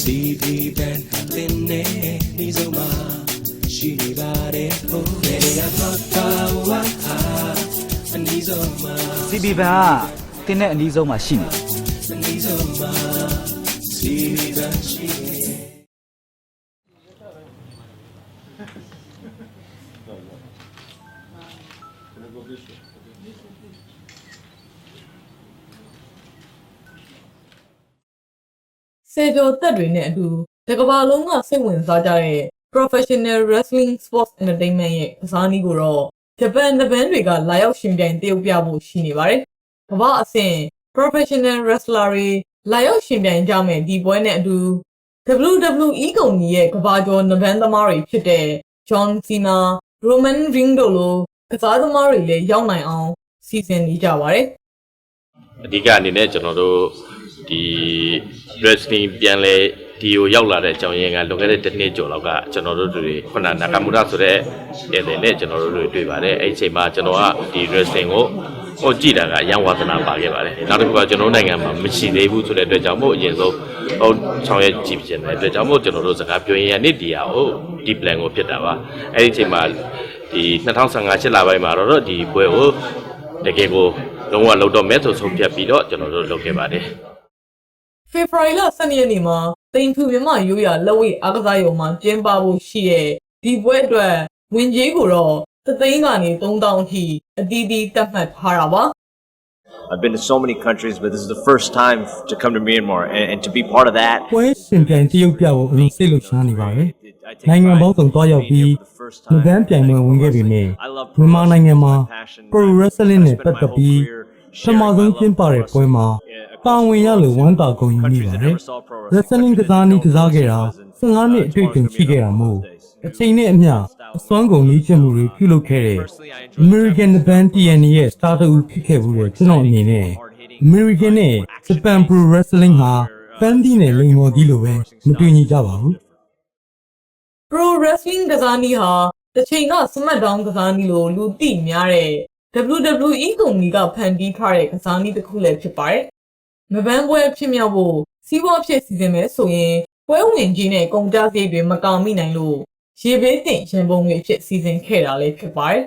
CB band တင်နေဒီစုံမှာရှိနေပါတယ်ဟိုနေရာတော့ပါဝါဟာအနီးဆုံးမှာ CB ဘန်ကတင်းတဲ့အနီးဆုံးမှာရှိနေတယ်အနီးဆုံးမှာ CB band ရှိနေ စေကျော်သက်တွေနဲ့အတူတစ်ကမ္ဘာလုံးကစိတ်ဝင်စားကြတဲ့ Professional Wrestling Sports Entertainment ရဲ့ကစားနည်းကိုတော့ဂျပန်နဘန်တွေကလာရောက်ရှင်ပြိုင်တရုပ်ပြဖို့ရှိနေပါတယ်။ကမ္ဘာအဆင့် Professional Wrestler တွေလာရောက်ရှင်ပြိုင်ကြမယ်ဒီပွဲနဲ့အတူ WWE ကုမ္ပဏီရဲ့ကမ္ဘာကျော်နဘန်သမားတွေဖြစ်တဲ့ John Cena, Roman Reigns တို့လိုကစားသမားတွေလည်းရောက်နိုင်အောင်စီစဉ်နေကြပါတယ်။အဓိကအနေနဲ့ကျွန်တော်တို့ ဒီ wrestling ပြန်လဲဒီကိုရောက်လာတဲ့အကြောင်းရင်းကလွန်ခဲ့တဲ့တစ်နှစ်ကျော်လောက်ကကျွန်တော်တို့တွေခုနနာကာမူရာဆိုတဲ့ဧည့်သည်နဲ့ကျွန်တော်တို့တွေတွေ့ပါတယ်အဲ့ဒီအချိန်မှာကျွန်တော်ကဒီ wrestling ကိုဟိုကြည့်တာကအရန်ဝါသနာပါခဲ့ပါတယ်နောက်တစ်ခုကကျွန်တော်နိုင်ငံမှာမရှိသေးဘူးဆိုတဲ့အတွက်ကြောင့်မို့အရင်ဆုံးဟိုဆောင်ရွက်ကြည့်ဖြစ်တဲ့အတွက်ကြောင့်မို့ကျွန်တော်တို့စကားပြောရင်ရနေ့ဒီဟာကိုဒီ plan ကိုဖြစ်တာပါအဲ့ဒီအချိန်မှာဒီ2015ရှစ်လပိုင်းမှာတော့ဒီပွဲကိုတကယ်ကိုလုံးဝလောက်တော့မဲဆိုဆုံးဖြတ်ပြီးတော့ကျွန်တော်တို့လုပ်ခဲ့ပါတယ် ဖေဖော်ဝါရီလ12ရက်နေ့မှာတိမ်ဖြူမြမရိုးရလက်ဝဲအားကစားရုံမှာကျင်းပဖို့ရှိတဲ့ဒီပွဲအတွက်ဝင်ကြီးကိုတော့သသိန်းကနေ3000အထိအတီးတီးတတ်မှတ်ထားတာပါ I've been to so many countries, but this is the first time to come to Myanmar and, and to be part of that. ပွဲရှင်ပြိုင်တရုတ်ပြဖို့အရင်စိတ်လှုပ်ရှားနေပါတယ်။နိုင်ငံပေါင်းစုံတွားရောက်ပြီးလူကန်းပြိုင်ပွဲဝင်ခဲ့ပေမယ့်မြန်မာနိုင်ငံမှာ Pro Wrestling နဲ့ပတ်သက်ပြီးပထမဆုံးကျင်းပတဲ့ပွဲမှာ ပါဝင်ရလို့ဝမ်းသာကုန်ယူမိပါတယ်။ Wrestling ကစားနည်းကစားခဲ့တာ15နှစ်အတွေ့အကြုံရှိခဲ့တာမို့အချိန်နဲ့အမျှအစွမ်းကုန်လေ့ကျင့်မှုတွေပြုလုပ်ခဲ့တဲ့ American Band TNA ရဲ့ starter ဦးဖြစ်ခဲ့ဘူးတဲ့ကျွန်တော်အနေနဲ့ American နဲ့ Japan Pro Wrestling ဟာပန်းတီးနဲ့လိန်မော်ကြီးလိုပဲမတူညီကြပါဘူး Pro Wrestling ကစားနည်းဟာတစ်ချိန်က SmackDown ကစားနည်းလိုလူသိများတဲ့ WWE ကုမ္ပဏီကဖန်တီးထားတဲ့ကစားနည်းတစ်ခုလည်းဖြစ်ပါတယ်။ မပန်းပွဲဖြစ်မြောက်ဖို့စီးပွားဖြစ်စီစဉ်မယ်ဆိုရင်ပွဲဝင်ကြီးနဲ့ကုန်ကြစည်တွေမကောင်မိနိုင်လို့ရေဘေးတင်ရန်ပုံငွေဖြစ်စီစဉ်ခဲ့တာလည်းဖြစ်ပါတယ်